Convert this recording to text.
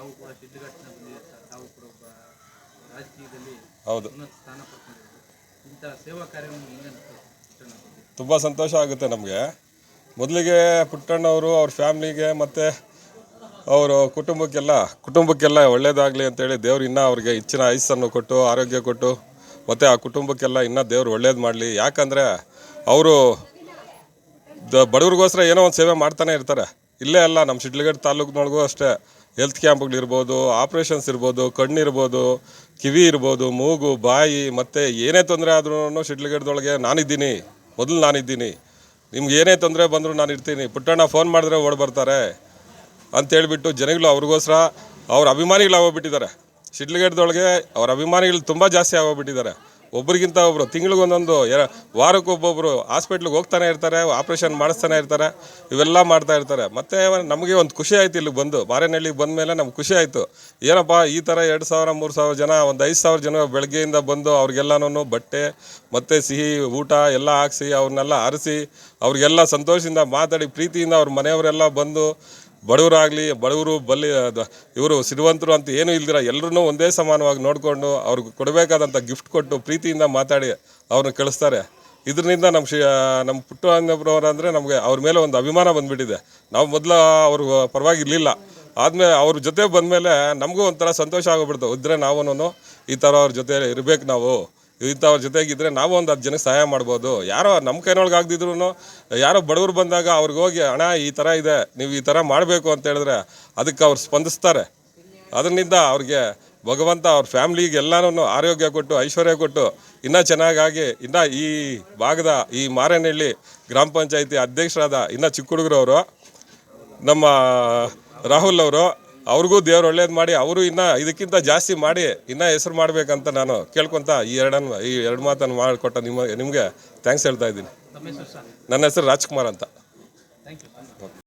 ತಾವು ಕೂಡ ಶಿಡ್ಲಘಟ್ಟನ ಬಂದಿದ್ದೀರಿ ಸರ್ ತಾವು ಕೂಡ ಒಬ್ಬ ರಾಜಕೀಯದಲ್ಲಿ ಹೌದು. ಉನ್ನತ ಸ್ಥಾನ ಸೇವಾ ಕಾರ್ಯವನ್ನು ತುಂಬ ಸಂತೋಷ ಆಗುತ್ತೆ ನಮಗೆ. ಮೊದಲಿಗೆ ಪುಟ್ಟಣ್ಣವರು ಅವ್ರ ಫ್ಯಾಮ್ಲಿಗೆ ಮತ್ತು ಅವರು ಕುಟುಂಬಕ್ಕೆಲ್ಲ ಕುಟುಂಬಕ್ಕೆಲ್ಲ ಒಳ್ಳೇದಾಗಲಿ ಅಂತೇಳಿ ದೇವ್ರು ಇನ್ನೂ ಅವ್ರಿಗೆ ಹೆಚ್ಚಿನ ಆಯುಸ್ಸನ್ನು ಕೊಟ್ಟು ಆರೋಗ್ಯ ಕೊಟ್ಟು ಮತ್ತು ಆ ಕುಟುಂಬಕ್ಕೆಲ್ಲ ಇನ್ನೂ ದೇವ್ರು ಒಳ್ಳೇದು ಮಾಡಲಿ. ಯಾಕಂದರೆ ಅವರು ದ ಬಡವ್ರಿಗೋಸ್ಕರ ಏನೋ ಒಂದು ಸೇವೆ ಮಾಡ್ತಾನೆ ಇರ್ತಾರೆ. ಇಲ್ಲೇ ಅಲ್ಲ ನಮ್ಮ ಶಿಡ್ಲಘಟ್ಟ ತಾಲೂಕಿನೊಳಗೂ ಅಷ್ಟೇ. ಹೆಲ್ತ್ ಕ್ಯಾಂಪ್ಗಳಿರ್ಬೋದು ಆಪ್ರೇಷನ್ಸ್ ಇರ್ಬೋದು, ಕಣ್ಣಿರ್ಬೋದು, ಕಿವಿ ಇರ್ಬೋದು, ಮೂಗು, ಬಾಯಿ, ಮತ್ತು ಏನೇ ತೊಂದರೆ ಆದ್ರೂ ಶಿಡ್ಲಘಟ್ಟದೊಳಗೆ ನಾನಿದ್ದೀನಿ. ಮೊದಲು ನಾನಿದ್ದೀನಿ. ನಿಮ್ಗೆ ಏನೇ ತೊಂದರೆ ಬಂದರೂ ನಾನು ಇರ್ತೀನಿ ಪುಟ್ಟಣ್ಣ ಫೋನ್ ಮಾಡಿದ್ರೆ ಓಡ್ ಬರ್ತಾರೆ. ಅಂತೇಳ್ಬಿಟ್ಟು ಜನಗಳು ಅವ್ರಿಗೋಸ್ಕರ ಅವ್ರ ಅಭಿಮಾನಿಗಳು ಆಗೋಗ್ಬಿಟ್ಟಿದ್ದಾರೆ. ಶಿಡ್ಲಘಟ್ಟದೊಳಗೆ ಅವ್ರ ಅಭಿಮಾನಿಗಳು ತುಂಬ ಜಾಸ್ತಿ ಆಗೋಗ್ಬಿಟ್ಟಿದ್ದಾರೆ. ಒಬ್ರಿಗಿಂತ ಒಬ್ಬರು ತಿಂಗಳಿಗೊಂದೊಂದು ಎರ ವಾರಕ್ಕೊಬ್ಬೊಬ್ಬರು ಹಾಸ್ಪಿಟ್ಲಿಗೆ ಹೋಗ್ತಾನೆ ಇರ್ತಾರೆ, ಆಪ್ರೇಷನ್ ಮಾಡಿಸ್ತಾನೆ ಇರ್ತಾರೆ, ಇವೆಲ್ಲ ಮಾಡ್ತಾ ಇರ್ತಾರೆ. ಮತ್ತು ನಮಗೆ ಒಂದು ಖುಷಿ ಆಯಿತು ಇಲ್ಲಿಗೆ ಬಂದು. ಬಾರೆನಹಳ್ಳಿಗೆ ಬಂದ ಮೇಲೆ ನಮ್ಗೆ ಖುಷಿ ಆಯಿತು. ಏನಪ್ಪ, ಈ ಥರ ಎರಡು ಸಾವಿರ, ಮೂರು ಸಾವಿರ ಜನ, ಒಂದು ಐದು ಸಾವಿರ ಜನ ಬೆಳಗ್ಗೆಯಿಂದ ಬಂದು ಅವ್ರಿಗೆಲ್ಲನೂ ಬಟ್ಟೆ, ಮತ್ತು ಸಿಹಿ ಊಟ ಎಲ್ಲ ಹಾಕ್ಸಿ, ಅವ್ರನ್ನೆಲ್ಲ ಆರಿಸಿ ಅವ್ರಿಗೆಲ್ಲ ಸಂತೋಷದಿಂದ ಮಾತಾಡಿ, ಪ್ರೀತಿಯಿಂದ ಅವ್ರ ಮನೆಯವರೆಲ್ಲ ಬಂದು ಬಡವರಾಗಲಿ, ಬಡವರು ಬಲ್ಲಿ ಇವರು ಸಿರಿವಂತರು ಅಂತ ಏನೂ ಇಲ್ದಿರ ಎಲ್ಲರೂ ಒಂದೇ ಸಮಾನವಾಗಿ ನೋಡಿಕೊಂಡು ಅವ್ರಿಗೆ ಕೊಡಬೇಕಾದಂಥ ಗಿಫ್ಟ್ ಕೊಟ್ಟು ಪ್ರೀತಿಯಿಂದ ಮಾತಾಡಿ ಅವ್ರನ್ನ ಕಳಿಸ್ತಾರೆ. ಇದರಿಂದ ನಮ್ಮ ಶಿ ನಮ್ಮ ಪುಟ್ಟಣ್ಣವ್ರವ್ರು ಅಂದರೆ ನಮಗೆ ಅವ್ರ ಮೇಲೆ ಒಂದು ಅಭಿಮಾನ ಬಂದುಬಿಟ್ಟಿದೆ. ನಾವು ಮೊದಲು ಅವ್ರ ಪರವಾಗಿ ಇರಲಿಲ್ಲ ಆದಮೇಲೆ ಅವ್ರ ಜೊತೆ ಬಂದಮೇಲೆ ನಮಗೂ ಒಂಥರ ಸಂತೋಷ ಆಗೋಗ್ಬಿಡ್ತು ಇದ್ದರೆ ನಾವೂ ಈ ಥರ ಅವ್ರ ಜೊತೆ ಇರಬೇಕು ನಾವು. ಇಂಥವ್ರ ಜೊತೆಗಿದ್ರೆ ನಾವು ಒಂದು ಹತ್ತು ಜನಕ್ಕೆ ಸಹಾಯ ಮಾಡ್ಬೋದು. ಯಾರೋ ನಮ್ಮ ಕೈನೊಳಗೆ ಆಗದಿದ್ರು ಯಾರೋ ಬಡವರು ಬಂದಾಗ ಅವ್ರಿಗೆ ಹೋಗಿ ಹಣ ಈ ಥರ ಇದೆ, ನೀವು ಈ ಥರ ಮಾಡಬೇಕು ಅಂತ ಹೇಳಿದ್ರೆ ಅದಕ್ಕೆ ಅವ್ರು ಸ್ಪಂದಿಸ್ತಾರೆ. ಅದರಿಂದ ಅವ್ರಿಗೆ ಭಗವಂತ ಅವ್ರ ಫ್ಯಾಮ್ಲಿಗೆ ಎಲ್ಲನೂ ಆರೋಗ್ಯ ಕೊಟ್ಟು, ಐಶ್ವರ್ಯ ಕೊಟ್ಟು, ಇನ್ನೂ ಚೆನ್ನಾಗಾಗಿ, ಇನ್ನೂ ಈ ಭಾಗದ, ಈ ಮಾರೇನಹಳ್ಳಿ ಗ್ರಾಮ ಪಂಚಾಯತಿ ಅಧ್ಯಕ್ಷರಾದ ಇನ್ನೂ ಚಿಕ್ಕ ಹುಡುಗರವರು, ನಮ್ಮ ರಾಹುಲ್ ಅವರು ಅವ್ರಿಗೂ ದೇವ್ರು ಒಳ್ಳೇದು ಮಾಡಿ ಅವರು ಇನ್ನೂ ಇದಕ್ಕಿಂತ ಜಾಸ್ತಿ ಮಾಡಿ ಇನ್ನೂ ಹೆಸರು ಮಾಡ್ಬೇಕಂತ ನಾನು ಕೇಳ್ಕೊತ ಈ ಎರಡನ್ನು ಈ ಎರಡು ಮಾತನ್ನು ಮಾಡಿಕೊಟ್ಟ ನಿಮ್ಮ ನಿಮಗೆ ಥ್ಯಾಂಕ್ಸ್ ಹೇಳ್ತಾ ಇದ್ದೀನಿ. ನನ್ನ ಹೆಸರು ರಾಜ್ಕುಮಾರ್ ಅಂತ.